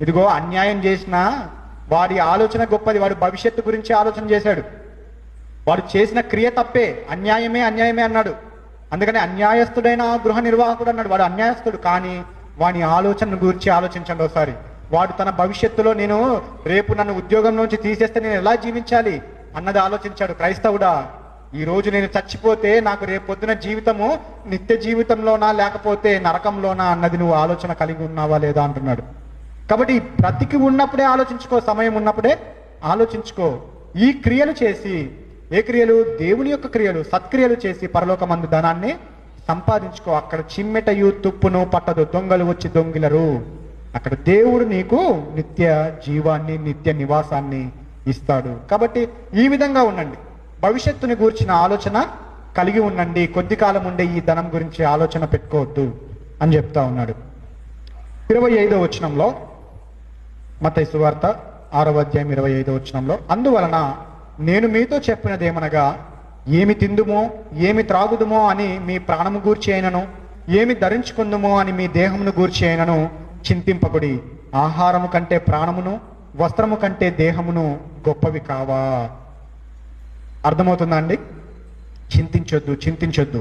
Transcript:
ఇదిగో అన్యాయం చేసినా వాడి ఆలోచన గొప్పది. వాడు భవిష్యత్తు గురించి ఆలోచన చేశాడు. వాడు చేసిన క్రియ తప్పే. అన్యాయమే అన్యాయమే అన్నాడు. అందుకని అన్యాయస్తుడైన గృహ నిర్వాహకుడు అన్నాడు. వాడు అన్యాయస్తుడు కానీ వాని ఆలోచన గురించి ఆలోచించండి ఒకసారి. వాడు తన భవిష్యత్తులో నేను రేపు నన్ను ఉద్యోగం నుంచి తీసేస్తే నేను ఎలా జీవించాలి అన్నది ఆలోచించాడు క్రైస్తవుడా. ఈ రోజు నేను చచ్చిపోతే నాకు రేపు జీవితము నిత్య జీవితంలోనా లేకపోతే నరకంలోనా అన్నది నువ్వు ఆలోచన కలిగి ఉన్నావా లేదా అంటున్నాడు. కాబట్టి బ్రతికి ఉన్నప్పుడే ఆలోచించుకో సమయం ఉన్నప్పుడే ఆలోచించుకో. ఈ క్రియలు చేసి ఏ క్రియలు? దేవుని యొక్క క్రియలు సత్క్రియలు చేసి పరలోకమందు ధనాన్ని సంపాదించుకో. అక్కడ చిమ్మెటయు తుప్పును పట్టదు దొంగలు వచ్చి దొంగిలరు. అక్కడ దేవుడు నీకు నిత్య జీవాన్ని నిత్య నివాసాన్ని ఇస్తాడు. కాబట్టి ఈ విధంగా ఉండండి. భవిష్యత్తుని గూర్చిన ఆలోచన కలిగి ఉండండి. కొద్ది కాలం ఉండే ఈ ధనం గురించి ఆలోచన పెట్టుకోవద్దు అని చెప్తా ఉన్నాడు. ఇరవై ఐదో వచనంలో మత సువార్త ఆరవ అధ్యాయం ఇరవై ఐదవ వచనంలో అందువలన నేను మీతో చెప్పినదేమనగా ఏమి తిందుమో ఏమి త్రాగుదుమో అని మీ ప్రాణము గూర్చి అయినను ఏమి ధరించుకుందుమో అని మీ దేహమును గూర్చి అయినను చింతింపకుడి ఆహారము కంటే ప్రాణమును వస్త్రము కంటే దేహమును గొప్పవి కావా? అర్థమవుతుందా అండి? చింతించొద్దు చింతించొద్దు.